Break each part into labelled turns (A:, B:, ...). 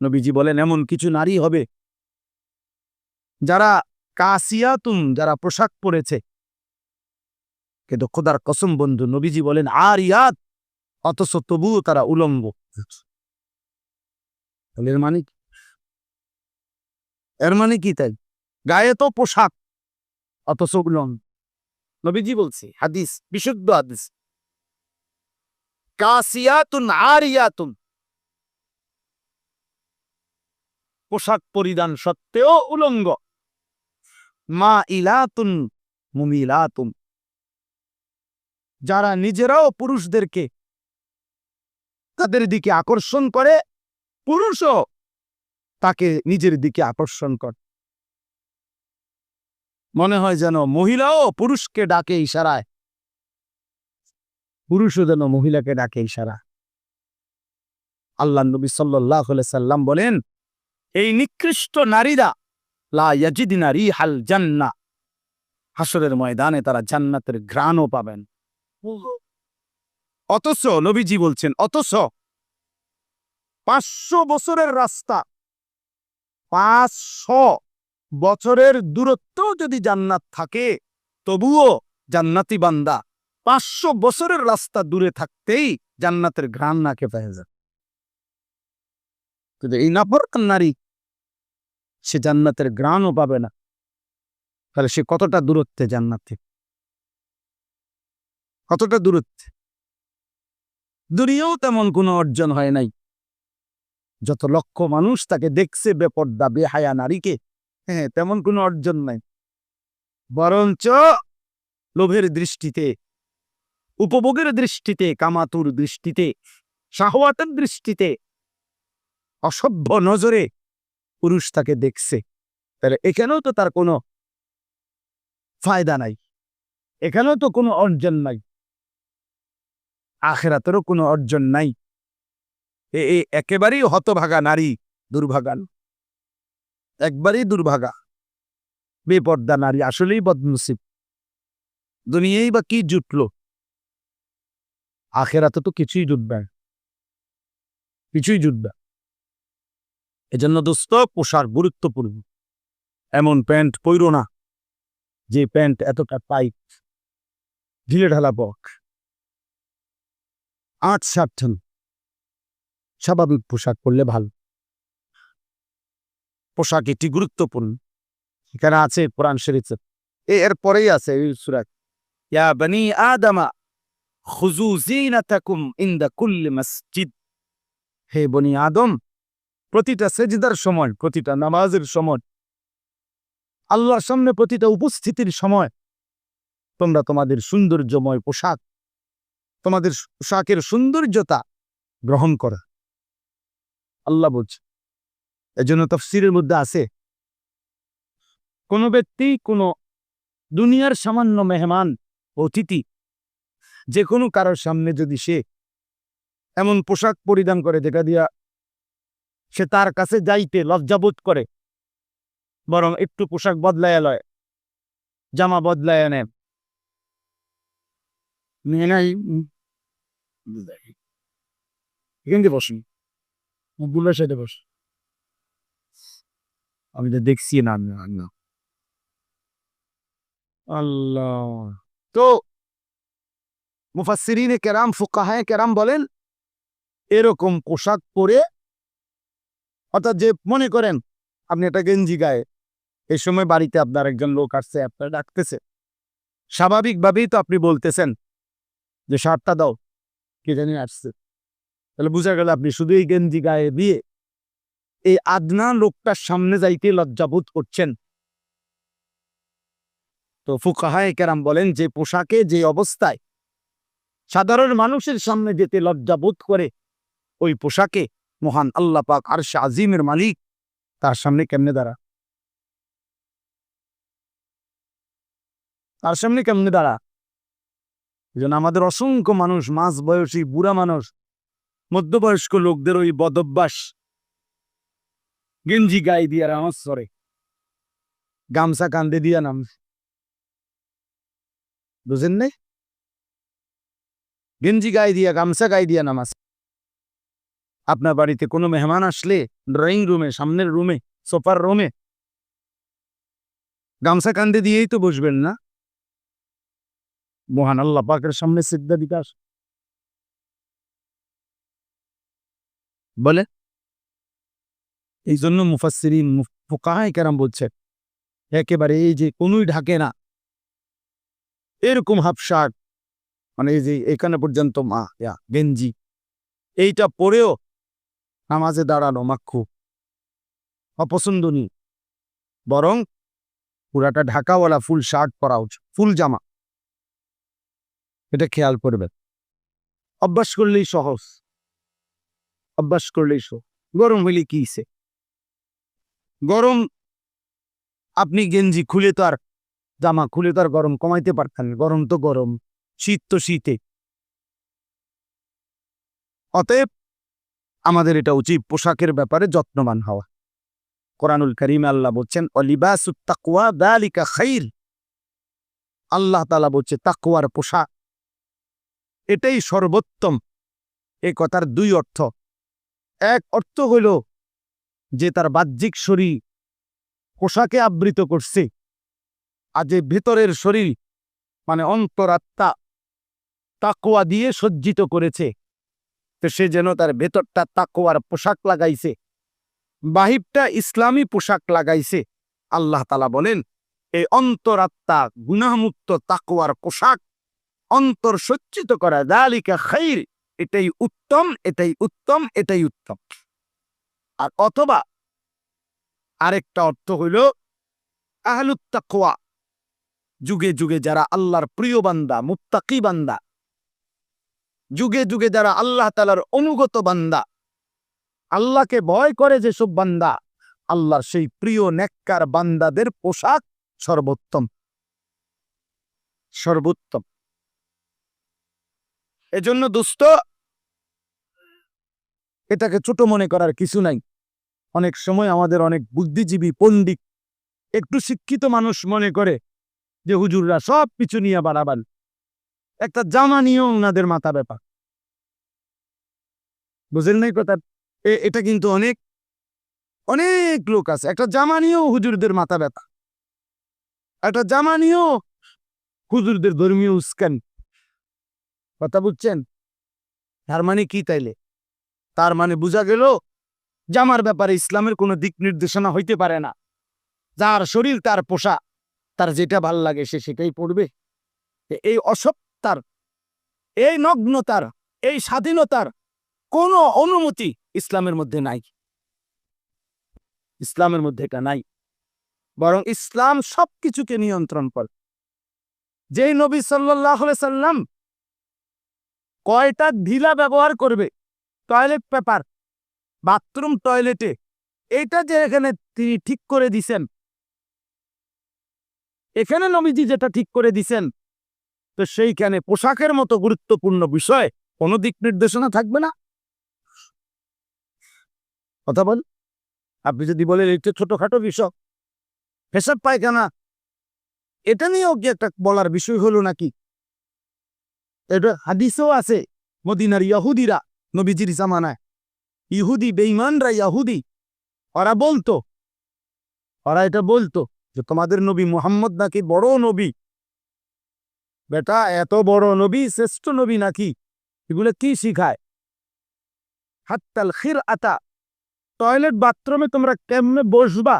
A: নবীজি বলেন, এমন কিছু নারী হবে যারা কাসিয়াতুন, যারা পোশাক পরেছে। কিন্তু খোদার কসম বন্ধু, নবীজি বলেন আর ইয়াত অথচ তবুও তারা তাহলে এর মানে কি? এর মানে কি তাই? গায়ে তো পোশাক, অথচ উলম্ব নবীজি বলছে, হাদিস, বিশুদ্ধ হাদিস। কাসিয়াতুন, আরিয়াতুন পোশাক পরিধান সত্ত্বেও উলঙ্গ। মা ইলাতুন মুমিলাতুন। যারা নিজেরাও পুরুষদেরকে তাদের দিকে আকর্ষণ করে, পুরুষও তাকে নিজের দিকে আকর্ষণ করে। মনে হয় যেন মহিলাও পুরুষকে ডাকে ইশারায়। পুরুষও যেন মহিলাকে ডাকে ইশারা আল্লাহ নবী সাল্লাহ সাল্লাম বলেন এই নিকৃষ্ট নারীরা, লা ইয়াজিদিনা রিহাল জান্না। হাসরের ময়দানে তারা জান্নাতের ঘ্রাণও পাবেন। অথচ নবীজি বলছেন, অথচ পাঁচশো বছরের রাস্তা, পাঁচশো বছরের দূরত্ব যদি জান্নাত থাকে, তবুও জান্নাতি বান্দা পাঁচশো বছরের রাস্তা দূরে থাকতেই জান্নাতের ঘ্রাণ নাকে পেয়ে যায় কিন্তু এই নাফরকান নারী সে জান্নাতের ঘ্রাণও পাবে না। তাহলে সে কতটা দূরত্বে জান্নাত? থেকে কতটা দূরত্বে? দুনিয়াও তেমন কোনো অর্জন হয় নাই। যত লক্ষ মানুষ তাকে দেখছে বেপর্দা, বেহায়া নারীকে হ্যাঁ তেমন কোনো অর্জন নাই। বরঞ্চ লোভের দৃষ্টিতে, উপভোগের দৃষ্টিতে, কামাতুর দৃষ্টিতে, শাহওয়াতের দৃষ্টিতে, অসভ্য নজরে পুরুষ তাকে দেখছে। তাহলে এখানেও তো তার কোনো ফায়দা নাই। এখানেও তো কোনো অর্জন নাই। আখেরাতেরও কোনো অর্জন নাই। এ একেবারেই হতভাগা নারী দুর্ভাগান একবারেই দুর্ভাগা। বেপর্দা নারী, আসলেই বদনসিব। দুনিয়াই বা কি জুটলো? আখেরাতে তো কিছুই জুটবে কিছুই জুটবে। এজন্য দোস্ত পোশাক গুরুত্বপূর্ণ। এমন প্যান্ট পইরো না। যে প্যান্ট এতটা টাইট ঢিলে ঢালা বক। আট সাতঠান স্বাভাবিক পোশাক পরলে ভালো। পোশাক এটি গুরুত্বপূর্ণ। এখানে আছে কোরআন শরীফে। এ এর পরেই আছে সুরাত ইয়া বনি আদমা খুজু জিনাতাকুম কুল্লি মসজিদ। হে বনি আদম প্রতিটা সেজদার সময়, প্রতিটা নামাজের সময়, আল্লাহর সামনে প্রতিটা উপস্থিতির সময়, তোমরা তোমাদের সৌন্দর্যময় পোশাক, তোমাদের পোশাকের সৌন্দর্যতা গ্রহণ করা। আল্লাহ বলছে, এজন্য তফসিরের মধ্যে আছে, কোন ব্যক্তি, কোন দুনিয়ার সামান্য মেহমান, অতিথি যে কোনো কারোর সামনে যদি সে এমন পোশাক পরিধান করে, যেটা দিয়া সে তার কাছে যাইতে লজ্জাবোধ করে। বরং একটু পোশাক বদলায় লয় জামা বদলায় নেয়। মেয়েরাই এখান দিয়ে বসুন মুখগুলোর সাথে বস। আমি তো দেখছি না। আল্লাহ। তো মুফাসসিরিনে কেরাম ফুকাহায়ে কেরাম বলেন এরকম পোশাক পরে অর্থাৎ যে মনে করেন, আপনি একটা গেঞ্জি গায়ে এই সময় বাড়িতে আপনার একজন লোক আসছে, আপনার ডাকতেছে। স্বাভাবিকভাবেই তো আপনি বলতেছেন যে, শার্টটা দাও, কে জানি আসছে। তাহলে বুঝা গেল আপনি শুধু এই গেঞ্জি গায়ে দিয়ে এই আদনা লোকটার সামনে যাইতে লজ্জাবোধ করছেন। তো ফুকাহায় কেরাম বলেন, যে পোশাকে, যে অবস্থায় সাধারণ মানুষের সামনে যেতে লজ্জাবোধ করে, ওই পোশাকে মহান আল্লাহ পাক আর শাহ আজিমের মালিক, তার সামনে কেমনে দাঁড়া? তার সামনে কেমনে দাঁড়া? জন্য আমাদের অসংখ্য মানুষ মাঝ বয়সী বুড়া মানুষ, মধ্যবয়স্ক লোকদের ওই বদভ্যাস, গেঞ্জি গায়ে দিয়ে নামাজ করে। গামছা কান্দে দিয়া নাম। বুঝেন নাই? গেঞ্জি গায়ে দিয়া, গামছা গায়ে দিয়া নামাজ আপনার বাড়িতে কোনো মেহমান আসলে ড্রয়িং রুমে সামনের রুমে সোফার রুমে গামছা কান্দে দিয়েই তো বসবেন না? মহান আল্লাহ পাকের সামনে সিদ্ধা বিকাশ বলে এই জন্য মুফাসিরিন ফুকাহাই কেরাম বলছে একেবারে এই যে কোনোই ঢাকে না। এরকম হাফ শার্ট মানে এই যে এখানে পর্যন্ত মা গেঞ্জি, এইটা পরেও নামাজে দাঁড়ানো মাক্ষু অপছন্দনীয়। বরং পুরাটা ঢাকাওয়ালা ফুল শার্ট পরা উচিত ফুল জামা। এটা খেয়াল করবেন। অভ্যাস করলেই সহজ। অভ্যাস করলেই সহজ। গরম হইলে কি সে গরম আপনি গেঞ্জি খুলে তো আর জামা খুলে তো আর গরম কমাইতে পারতেন। গরম তো গরম, শীত তো শীতে। অতএব আমাদের এটা উচিত পোশাকের ব্যাপারে যত্নবান হওয়া। কোরআনুল করিম আল্লাহ বলছেন খাইর। আল্লাহ তালা বলছে তাকুয়ার পোশাক, এটাই সর্বোত্তম। এ কথার দুই অর্থ। এক অর্থ হইল যে তার বাহ্যিক শরীর পোশাকে আবৃত করছে আর যে ভেতরের শরীর মানে অন্তরাত্মা তাকুয়া দিয়ে সজ্জিত করেছে। তো সে যেন তার ভেতরটা তাকুয়ার পোশাক লাগাইছে। বাহিবটা ইসলামী পোশাক লাগাইছে। আল্লাহ তালা বলেন এই অন্তরাত্মা গুনাহমুক্ত তাকুয়ার পোশাক, অন্তর সজ্জিত করা দালিকা খাইর, এটাই উত্তম এটাই উত্তম এটাই উত্তম। আর অথবা আরেকটা অর্থ হইল, আহলুত তাকওয়া। যুগে যুগে যারা আল্লাহর প্রিয় বান্দা, মুত্তাকি বান্দা যুগে যুগে যারা আল্লাহ তালার অনুগত বান্দা, আল্লাহকে ভয় করে যেসব বান্দা, আল্লাহর সেই প্রিয় নেককার বান্দাদের পোশাক সর্বোত্তম। সর্বোত্তম। এজন্য দুস্থ এটাকে ছোট মনে করার কিছু নাই। অনেক সময় আমাদের অনেক বুদ্ধিজীবী পণ্ডিত, একটু শিক্ষিত মানুষ মনে করে যে, হুজুররা সব কিছু নিয়ে বাড়াবান একটা জামা নিয়েও ওনাদের মাথা ব্যাপার। বুঝলেন নাই কথা? এটা কিন্তু অনেক অনেক লোক আছে। একটা জামা নিয়েও হুজুরদের মাথা ব্যথা একটা জামা নিয়েও হুজুরদের ধর্মীয় উস্কান। কথা বুঝছেন? তার মানে কি তাইলে? তার মানে বোঝা গেল, জামার ব্যাপারে ইসলামের কোনো দিক নির্দেশনা হইতে পারে না। যার শরীর, তার পোষা তার যেটা ভালো লাগে সে সেটাই পড়বে এই এই অসত্তার এই নগ্নতার, এই স্বাধীনতার কোনো অনুমতি ইসলামের মধ্যে নাই। ইসলামের মধ্যে এটা নাই। বরং ইসলাম সবকিছুকে নিয়ন্ত্রণ করে। যেই নবী সাল্লাহ সাল্লাম কয়টা ঢিলা ব্যবহার করবে? টয়লেট পেপার, বাথরুম, টয়লেটে, এটা যে এখানে তিনি ঠিক করে দিছেন। এখানে নবীজি যেটা ঠিক করে দিছেন তো সেইখানে পোশাকের মতো গুরুত্বপূর্ণ বিষয় কোনো দিক নির্দেশনা থাকবে না? কথা বল। আপনি যদি বলেন এটা ছোটখাটো বিষয়, পেশাব পায়খানা, এটা নিয়েও কি একটা বলার বিষয় হলো নাকি? এটা হাদিসও আছে, মদিনার ইয়াহুদিরা নবীজির জামানায়, ইহুদি বেঈমানরা ইয়াহুদি, ওরা বলতো, ওরা এটা বলতো যে তোমাদের নবী মুহাম্মদ নাকি বড় নবী। বেটা, এত বড় নবী, শ্রেষ্ঠ নবী নাকি? এগুলো কি শিখায়? হাত্তাল খির আতা টয়লেট বাথরুমে তোমরা কেমনে বসবা?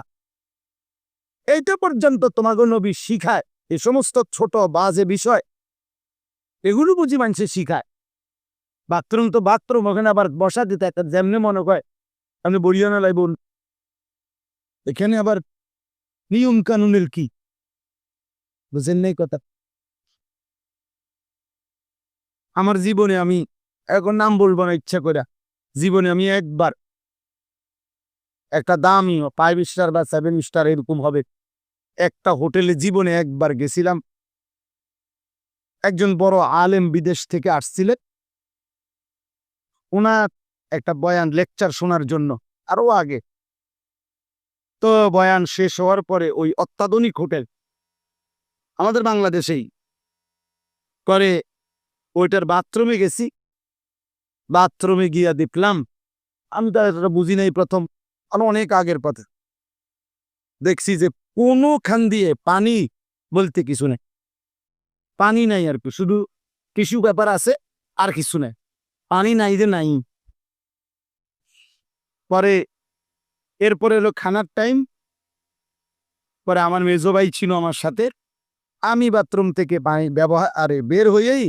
A: এইটা পর্যন্ত তোমাকে নবী শিখায়, এ সমস্ত ছোট বাজে বিষয়। এগুলো বুঝি মানুষে শিখায়। বাথরুম তো বাথরুম, ওখানে আবার বসা দিতে একটা যেমনি মনে হয় আপনি বড়িয়া না লাইব এখানে আবার নিয়ম কানুনের কি? বুঝেন নেই কথা। আমার জীবনে আমি এখন নাম বলব না, ইচ্ছা করে জীবনে আমি একবার একটা দামি ফাইভ স্টার বা সেভেন স্টার এরকম হবে। একটা হোটেলে জীবনে একবার গেছিলাম। একজন বড় আলেম বিদেশ থেকে আসছিলেন। ওনার একটা বয়ান লেকচার শোনার জন্য, আরও আগে। তো বয়ান শেষ হওয়ার পরে ওই অত্যাধুনিক হোটেল আমাদের বাংলাদেশেই করে ওইটার বাথরুমে গেছি। বাথরুমে গিয়া দেখলাম, আমি তো এটা বুঝি নাই প্রথম আমি অনেক আগের পথে দেখছি যে কোনোখান দিয়ে পানি বলতে কিছু নেই। পানি নাই আর কি, শুধু কিছু ব্যাপার আছে আর কিছু নেই। পানি নাই যে নাই। পরে এরপরে এলো খানার টাইম পরে আমার মেজো ভাই ছিল আমার সাথে। আমি বাথরুম থেকে পানি ব্যবহার, আরে বের হয়েই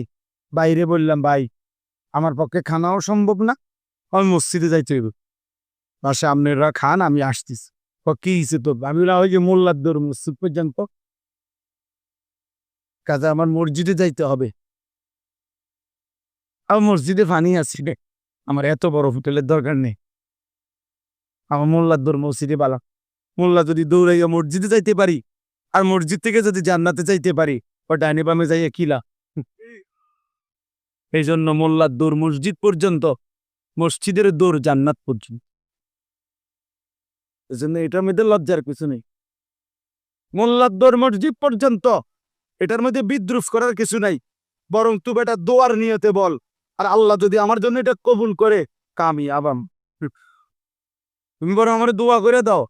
A: বাইরে বললাম, ভাই, আমার পক্ষে খানাও সম্ভব না, আমি মসজিদে যাইতে হইব। পাশে আপনারা খান, আমি আসতেছি। কি হয়েছে তো আমি বললাম, ওই যে মোল্লার মসজিদ পর্যন্ত কাজে আমার মসজিদে যাইতে হবে। আমার মসজিদে পানি আসছি রে, আমার এত বড় হোটেলের দরকার নেই। আমার মোল্লার মসজিদে বালা। মোল্লা যদি দৌড়াইয়া মসজিদে যাইতে পারি, আর মসজিদ থেকে যদি জান্নাতে যাইতে পারি, ও ডাইনে বামে যাইয়া কিলা এই জন্য মোল্লার দৌড় মসজিদ পর্যন্ত, মসজিদের দৌড় জান্নাত পর্যন্ত। এই জন্য এটার মধ্যে লজ্জার কিছু নেই। মোল্লার দৌড় মসজিদ পর্যন্ত, এটার মধ্যে বিদ্রুপ করার কিছু নাই। বরং তুই বেটা দোয়ার নিয়তে বল, আর আল্লাহ যদি আমার জন্য এটা কবুল করে কামি আবাম তুমি বরং আমার দোয়া করে দাও,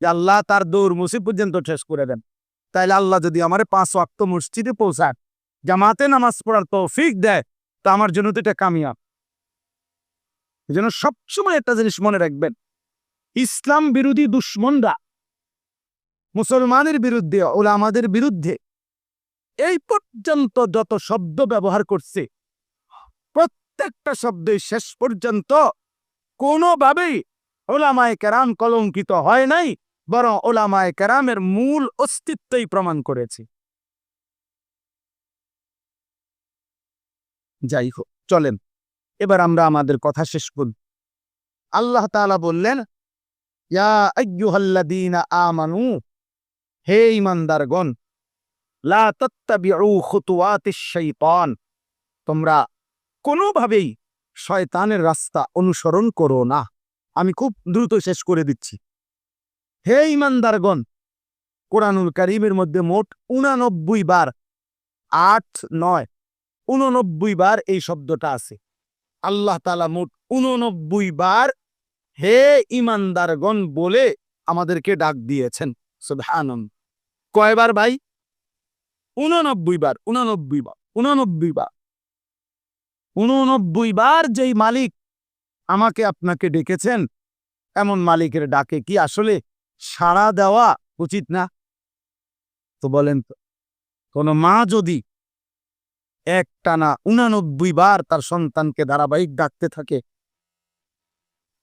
A: যে আল্লাহ তার দৌড় মসজিদ পর্যন্ত শেষ করে দেন। তাইলে আল্লাহ যদি আমার পাঁচ ওয়াক্ত মসজিদে পৌঁছায়, জামাতে নামাজ পড়ার তৌফিক দেয় তা আমার জন্য তো এটা কামিয়াব। এই জন্য সবসময় একটা জিনিস মনে রাখবেন, ইসলাম বিরোধী দুশ্মনরা মুসলমানের বিরুদ্ধে, ওলামাদের বিরুদ্ধে এই পর্যন্ত যত শব্দ ব্যবহার করছে, প্রত্যেকটা শব্দে শেষ পর্যন্ত কোনোভাবেই ওলামায় কেরাম কলঙ্কিত হয় নাই, বরং ওলামায় কেরামের মূল অস্তিত্বই প্রমাণ করেছে। যাই হোক, চলেন। এবার আমরা আমাদের কথা শেষ করি। আল্লাহ তালা বললেন, ইয়া আমানু, হে ঈমানদারগণ, লা শাইতান, তোমরা কোনোভাবেই শয়তানের রাস্তা অনুসরণ করো না। আমি খুব দ্রুত শেষ করে দিচ্ছি। হে ঈমানদারগণ, কোরআনুল কারীমের মধ্যে মোট উনানব্বই বার আট, নয় উননব্বই বার এই শব্দটা আছে। আল্লাহ তালা মোট উননব্বই বার হে ইমানদারগণ বলে আমাদেরকে ডাক দিয়েছেন। সুবহানাম কয়বার ভাই? উননব্বই বার উননব্বই বার উননব্বই বার। উননব্বই বার যেই মালিক আমাকে আপনাকে ডেকেছেন, এমন মালিকের ডাকে কি আসলে সাড়া দেওয়া উচিত না? তো বলেন তো, কোনো মা যদি এক টানা উনানব্বই বার তার সন্তানকে ধারাবাহিক ডাকতে থাকে।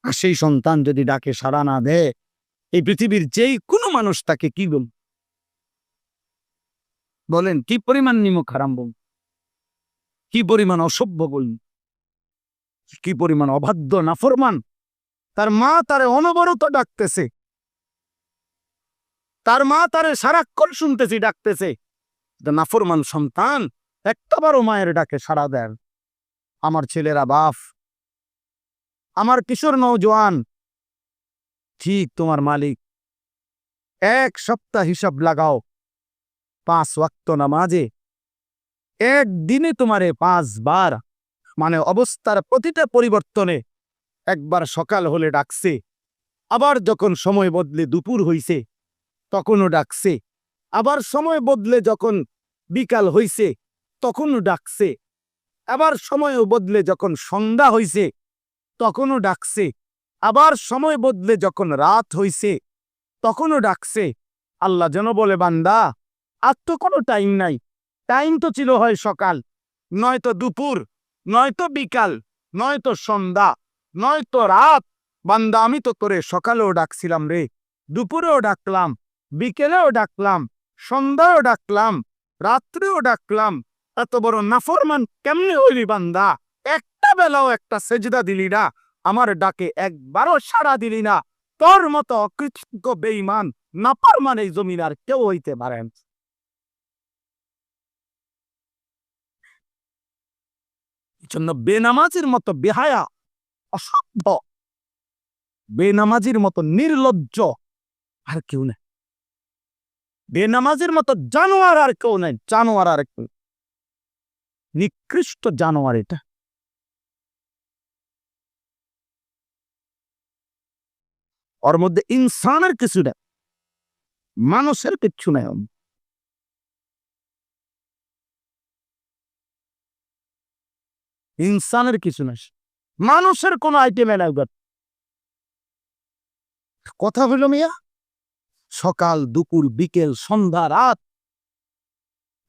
A: আর সেই সন্তান যদি ডাকে সাড়া না দেয়, এই পৃথিবীর যেই কোনো মানুষ তাকে কি বল বলেন, কি পরিমাণ নিমক হারাম বল কি পরিমাণ অসভ্য বলুন? কি পরিমাণ অবাধ্য, নাফরমান? তার মা তারে অনবরত ডাকতেছে। তার মা তারে সারাক্ষণ শুনতেছি, ডাকতেছে। নাফরমান সন্তান একটাবারও মায়ের ডাকে সাড়া দেন। আমার ছেলেরা, বাফ। আমার কিশোর নৌজওয়ান ঠিক তোমার মালিক। এক সপ্তাহ হিসাব লাগাও। পাঁচ ওয়াক্ত নামাজে। একদিনে তোমারে পাঁচবার মানে অবস্থার প্রতিটা পরিবর্তনে একবার সকাল হলে ডাকছে। আবার যখন সময় বদলে দুপুর হইছে, তখনও ডাকছে। আবার সময় বদলে যখন বিকাল হইছে তখনও ডাকছে। আবার সময় বদলে যখন সন্ধ্যা হইছে, তখনও ডাকছে। আবার সময় বদলে যখন রাত হইছে, তখনও ডাকছে। আল্লাহ যেন বলে, বান্দা আর তো কোনো টাইম নাই। টাইম তো ছিল হয় সকাল। নয়তো দুপুর, নয়তো বিকাল, নয়তো সন্ধ্যা, নয়তো রাত। বান্দা, আমি তো তোরে সকালেও ডাকছিলাম রে। দুপুরেও ডাকলাম, বিকেলেও ডাকলাম সন্ধ্যাও ডাকলাম, রাত্রেও ডাকলাম। এত বড় নাফরমান কেমনে হইলি বান্দা? একটা বেলাও একটা সেজদা দিলি না। আমার ডাকে একবারও সাড়া দিলি না। তোর মতো অকৃতজ্ঞ বেইমান নাপারমান এই জমিন আর কেউ হইতে পারেন জন্য বেনামাজির মতো বেহায়া, অসভ্য, বেনামাজির মতো নির্লজ্জ আর কেউ নেই। বেনামাজির মতো জানোয়ার আর কেউ নেই। জানোয়ার আর কেউ নিকৃষ্ট জানোয়ার এটা। ওর মধ্যে ইনসানের কিছু নেই, মানুষের কিচ্ছু নেই ইনসানের কিছু নাই, মানুষের কোনো আইটেমে নাই কথা হইল মিয়া, সকাল, দুপুর, বিকেল, সন্ধ্যা, রাত,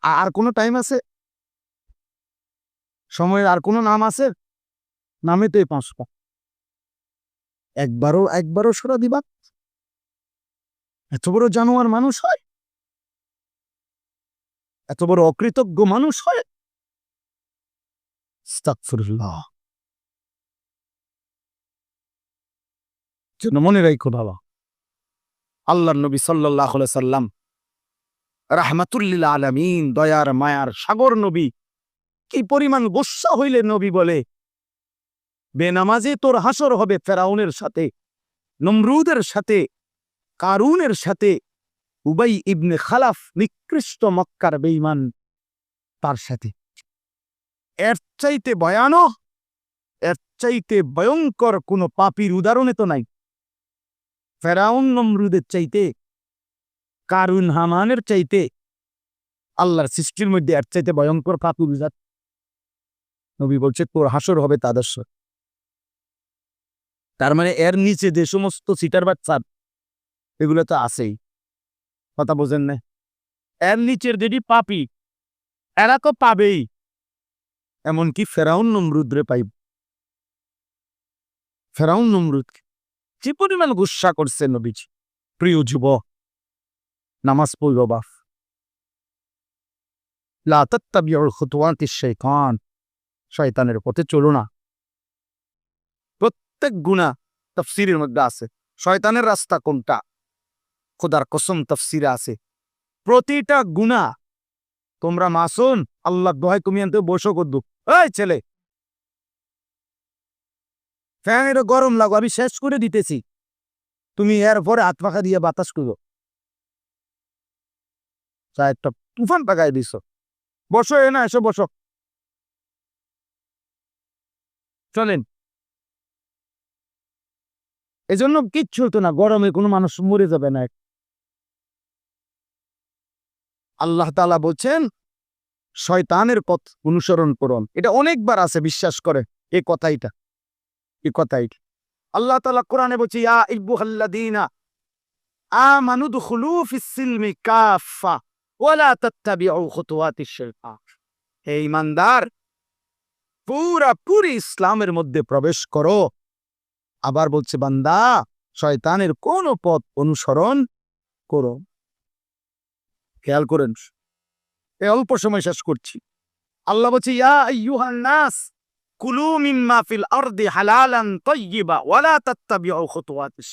A: আর কোনো টাইম আছে? সময়ের আর কোনো নাম আছে? নামে তো এই পাঁচটা একবারও একবারও সরা দিবা। এত বড় জানোয়ার মানুষ হয়? এত বড় অকৃতজ্ঞ মানুষ হয়। জন্য মনে রাখো বাবা। আল্লাহ নবী সাল্লাহ সাল্লাম রাহমাতুল্লিল আলামিন, দয়ার মায়ার সাগর নবী কি পরিমাণ গোসা হইলে নবী বলে? বেনামাজে তোর হাসর হবে ফেরাউনের সাথে, নমরুদের সাথে, কারুনের সাথে। উবাই ইবনে খালাফ নিকৃষ্ট মক্কার বেঈমান তার সাথে। এর চাইতে ভয়ানক, এর চাইতে ভয়ঙ্কর কোনো পাপির উদাহরণে তো নাই। ফেরাউন নমরুদের চাইতে, কারুন হামানের চাইতে, আল্লাহর সৃষ্টির মধ্যে এর চাইতে ভয়ঙ্কর পাপি বুঝা নবী বলছে, তোর হাসর হবে তাদের। তার মানে এর নিচে যে সমস্ত সিটার বাচ্চা, এগুলো তো আছেই। কথা বোঝেন না। এর নিচের যেটি পাপি, এরা তো পাবেই। এমনকি ফেরাউন নমরুদ্রে পাইব। ফেরাউন নমরুদ যে পরিমাণ গুসা করছে নবীজি? প্রিয় যুব নামাজ পড়ব বাফ লা তাত্তাবিউল খুতুওয়াতিশ শাইতান। শয়তানের পথে চলো না। প্রত্যেক গুণা তফসিরের মধ্যে আছে। শয়তানের রাস্তা কোনটা? খোদার কসম তফসিরে আছে। প্রতিটা গুণা তোমরা মাসুন আল্লাহ দোহাই তুমি আনতে বসো করদু এই ছেলে! ফ্যানের গরম লাগো, আমি শেষ করে দিতেছি। তুমি এর পরে হাত পাখা দিয়ে বাতাস করো। একটা তুফান পাকাই দিছ। বসো এ না, এসো বসো। চলেন। এজন্য কিচ্ছু হতো না, গরমে কোনো মানুষ মরে যাবে না। আল্লাহ তালা বলছেন, শয়তানের পথ অনুসরণ করুন। এটা অনেকবার আছে, বিশ্বাস করে। এই কথাইটা এই কথাই আল্লাহ তালা কোরআনে বলছে, ইয়া ইব্বুহাল্লাদিনা আমানু দুখুলু ফিস কাফা ওয়ালা হে ঈমানদার পুরা, পুরি ইসলামের মধ্যে প্রবেশ করো। আবার বলছে, বান্দা, শয়তানের কোন পথ অনুসরণ করো। খেয়াল করেন, এ অল্প সময় শেষ করছি। আল্লাহ বলছে নাস, কুলু মিম্মা ফিল আরদি হালালান তাইয়্যিবা ওয়ালা তাত্তাবিউ খুতুওয়াতিস।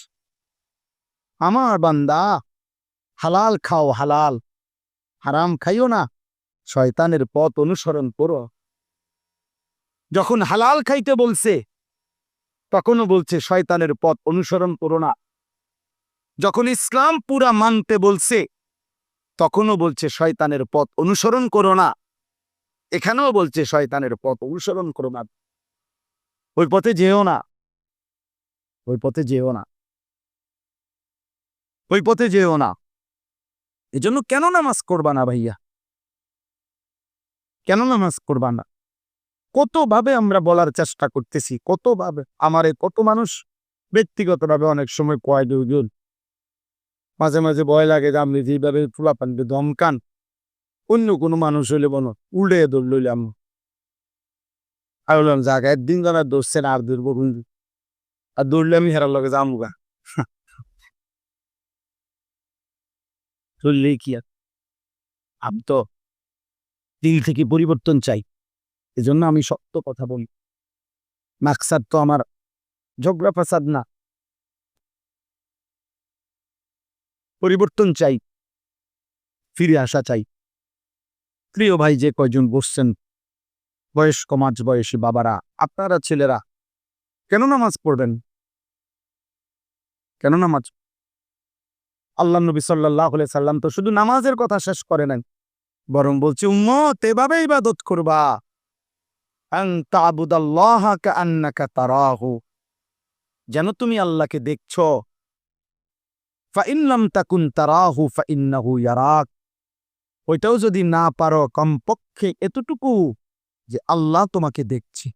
A: আমার বান্দা, হালাল খাও, হালাল। হারাম খাইও না। শয়তানের পথ অনুসরণ করো। যখন হালাল খাইতে বলছে, তখনও বলছে, শয়তানের পথ অনুসরণ করো না। যখন ইসলাম পুরা মানতে বলছে, তখনও বলছে, শয়তানের পথ অনুসরণ করো না। এখানেও বলছে, শয়তানের পথ অনুসরণ করো না। ওই পথে যেও না। ওই পথে যেও না। ওই পথে যেও না। এজন্য কেন নামাজ করবা না ভাইয়া? কেন নামাজ করবা না? কতভাবে আমরা বলার চেষ্টা করতেছি, কতভাবে আমারে কত মানুষ ব্যক্তিগতভাবে অনেক সময় কয় দুজন মাঝে মাঝে ভয় লাগে যে আপনি যেভাবে ফুলা পানবে ধমকান, অন্য কোনো মানুষ হইলে বলো, উল্টে দৌড় লইলাম আর বললাম, যাক, একদিন জানা দৌড়ছে না, আর দৌড়বো কিন্তু আর দৌড়লে আমি হেরার লগে যামুগা চললেই কি আর? আমি তো দিল থেকে পরিবর্তন চাই। এজন্য আমি সত্য কথা বলি। মাকসাদ তো আমার ঝগড়া ফাসাদ না। পরিবর্তন চাই। ফিরে আসা চাই। প্রিয় ভাই যে কয়জন বসছেন, বয়স্ক মাঝ বয়সী বাবারা, আপনারা ছেলেরা, কেন নামাজ পড়বেন? কেন নামাজ? আল্লাহ নবী সাল্লাহ সাল্লাম তো শুধু নামাজের কথা শেষ করে নেন। বরং বলছে, উম্মত এভাবে ইবাদত করবা। যেন তুমি আল্লাহকে দেখছ। ফাইনলাম তাকুন তারাহু ফাইন্নাহু ইয়ারাক। ওইটাও যদি না পারো কমপক্ষে এতটুকু যে আল্লাহ তোমাকে দেখছে।